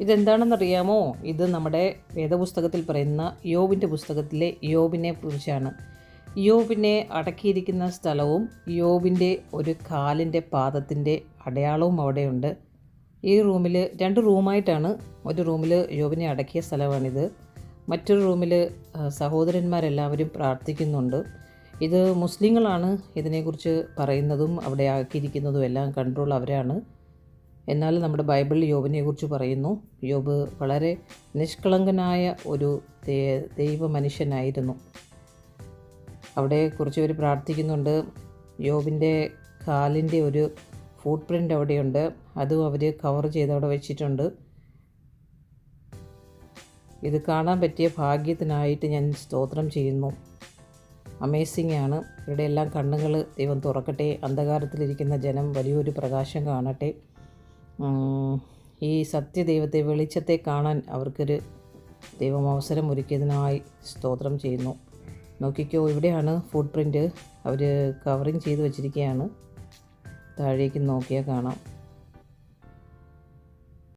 ഇതെന്താണെന്നറിയാമോ? ഇത് നമ്മുടെ വേദപുസ്തകത്തിൽ പറയുന്ന യോബിന്റെ പുസ്തകത്തിലെ യോബിനെ കുറിച്ചാണ്. യോബിനെ അടക്കിയിരിക്കുന്ന സ്ഥലവും യോബിന്റെ ഒരു കാലിന്റെ പാദത്തിന്റെ അടയാളവും അവിടെയുണ്ട്. ഈ റൂമിൽ രണ്ട് റൂമായിട്ടാണ് ഒരു റൂമിൽ യോബിനെ അടക്കിയ സ്ഥലമാണിത്. മറ്റൊരു റൂമിൽ സഹോദരന്മാരെല്ലാവരും പ്രാർത്ഥിക്കുന്നുണ്ട്. ഇത് മുസ്ലിങ്ങളാണ് ഇതിനെക്കുറിച്ച് പറയുന്നതും അവിടെ ആക്കിയിരിക്കുന്നതും എല്ലാം കൺട്രോൾ അവരാണ്. എന്നാൽ നമ്മുടെ ബൈബിളിൽ യോബിനെ കുറിച്ച് പറയുന്നു. യോബ് വളരെ നിഷ്കളങ്കനായ ഒരു ദൈവ മനുഷ്യനായിരുന്നു അവിടെ കുറച്ച് പേര് പ്രാർത്ഥിക്കുന്നുണ്ട്. യോബിന്റെ കാലിന്റെ ഒരു ഫുട് പ്രിന്റ് അവിടെയുണ്ട്. അതും അവർ കവർ ചെയ്ത് അവിടെ വെച്ചിട്ടുണ്ട്. ഇത് കാണാൻ പറ്റിയ ഭാഗ്യത്തിനായിട്ട് ഞാൻ സ്തോത്രം ചെയ്യുന്നു. അമേസിംഗ് ആണ്. ഇവിടെ എല്ലാം കണ്ണുകൾ ദൈവം തുറക്കട്ടെ. അന്ധകാരത്തിലിരിക്കുന്ന ജനം വലിയൊരു പ്രകാശം കാണട്ടെ. ഈ സത്യദൈവത്തെ വെളിച്ചത്തെ കാണാൻ അവർക്കൊരു ദൈവം അവസരം ഒരുക്കിയതിനായി സ്തോത്രം ചെയ്യുന്നു. നോക്കിക്കോ ഇവിടെയാണ് ഫുട് പ്രിന്റ് അവർ കവറിങ് ചെയ്ത് വെച്ചിരിക്കുകയാണ്. താഴേക്ക് നോക്കിയാൽ കാണാം.